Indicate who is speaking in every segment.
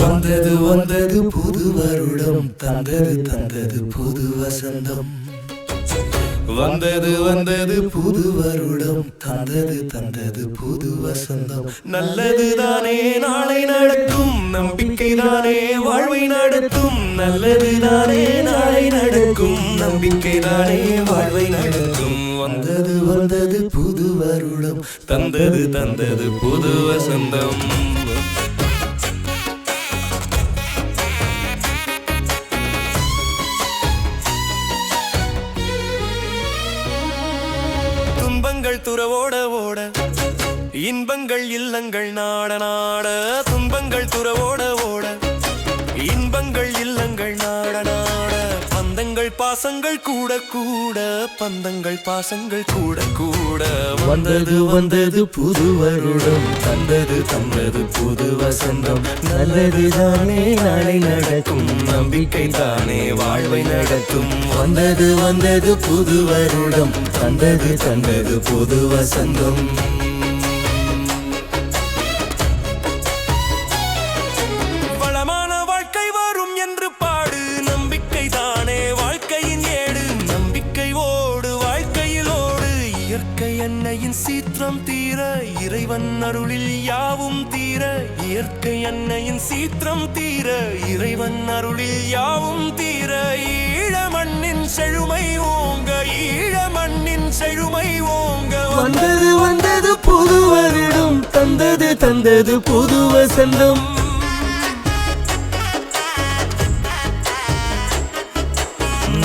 Speaker 1: வந்தது வந்தது புது வருடம். தந்தது தந்தது புது வசந்தம். வந்தது வந்தது புது வருடம். தந்தது தந்தது புது வசந்தம். நல்லது தானே நாளை நடக்கும். நம்பிக்கை தானே வாழ்வை நடத்தும். நல்லது தானே நாளை நடக்கும். நம்பிக்கை தானே வாழ்வை நடத்தும். வந்தது வந்தது புது வருடம். தந்தது தந்தது புது வசந்தம். துன்பங்கள் துறவோட ஓட இன்பங்கள் இல்லங்கள் நாட நாட துன்பங்கள் துறவோட ஓட இன்பங்கள் இல்லங்கள் நாட நாட. பாசங்கள் கூட கூட பந்தங்கள் பாசங்கள் கூட கூட. வந்தது வந்தது புது வருடம் தந்தது தந்தது புது வசந்தம். நல்லது தானே நாளை நடக்கும் நம்பிக்கை தானே வாழ்வை நடத்தும். வந்தது வந்தது புது வருடம் தந்தது தந்தது புது வசந்தம். இறைவன் அருளில் யாவும் தீர இயற்கை அன்னையின் சீற்றம் தீர இறைவன் அருளில் யாவும் தீர ஈழ மண்ணின் செழுமை ஓங்க ஈழ மண்ணின் செழுமை ஓங்க. வந்தது வந்தது புது வருடம் தந்தது தந்தது புது வசந்தம்.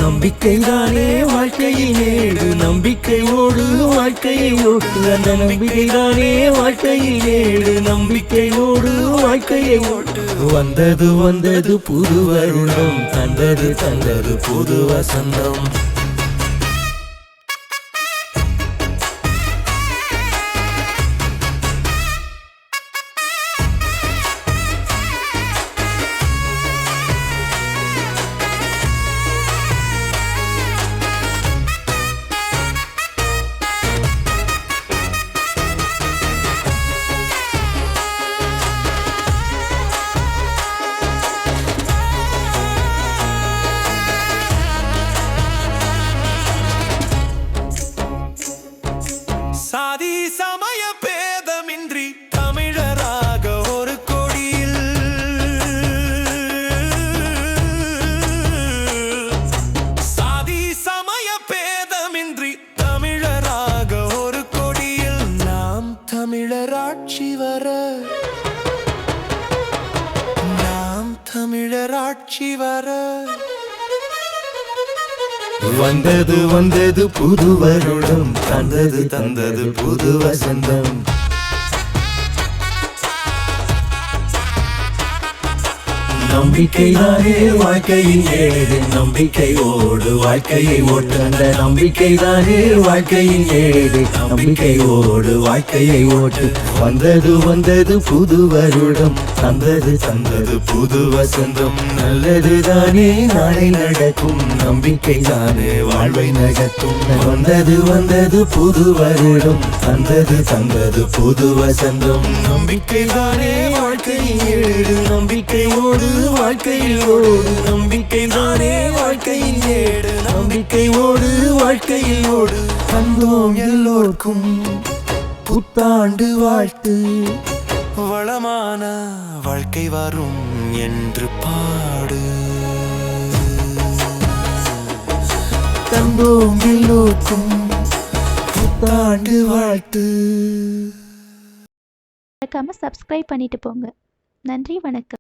Speaker 1: நம்பிக்கை தானே வாழ்க்கையில் ஏடு நம்பிக்கையோடு வாழ்க்கையை ஓட்டு அந்த நம்பிக்கை தானே வாழ்க்கையில் ஏடு நம்பிக்கையோடு வாழ்க்கையை ஓட்டு வந்தது வந்தது புது வருடம். தந்தது தந்தது புது வசந்தம். தமிழராட்சி வர. நாம் தமிழராட்சி வர. வந்தது வந்தது புது வருடம் தந்தது தந்தது புது வசந்தம். நம்பிக்கை தானே வாழ்க்கையின் நம்பிக்கை ஓடு வாழ்க்கையை ஓட்டு அந்த நம்பிக்கை தானே வாழ்க்கையின் நம்பிக்கை ஓடு வாழ்க்கையை ஓட்டு. வந்தது வந்தது புது வருடம். தந்தது தந்தது புது வசந்தம். நல்லது தானே நாளை நடக்கும். நம்பிக்கை தானே வாழ்வை நடத்தும் வந்தது வந்தது புது வருடம். தந்தது தந்தது புது வசந்தம். நம்பிக்கை தானே வாழ்க்கையின் ஏடு நம்பிக்கையோடு வாழ்க்கையில் ஓடு. நம்பிக்கை தானே வாழ்க்கையின் ஏடு. நம்பிக்கையோடு வாழ்க்கையோடு ஓடு. தந்தோம் புத்தாண்டு வாழ்த்து. வளமான வாழ்க்கை வரும் என்று பாடு. தந்தோம் எல்லோருக்கும் புத்தாண்டு வாழ்த்து.
Speaker 2: மறக்காமல் சப்ஸ்கிரைப் பண்ணிட்டு போங்க. நன்றி வணக்கம்.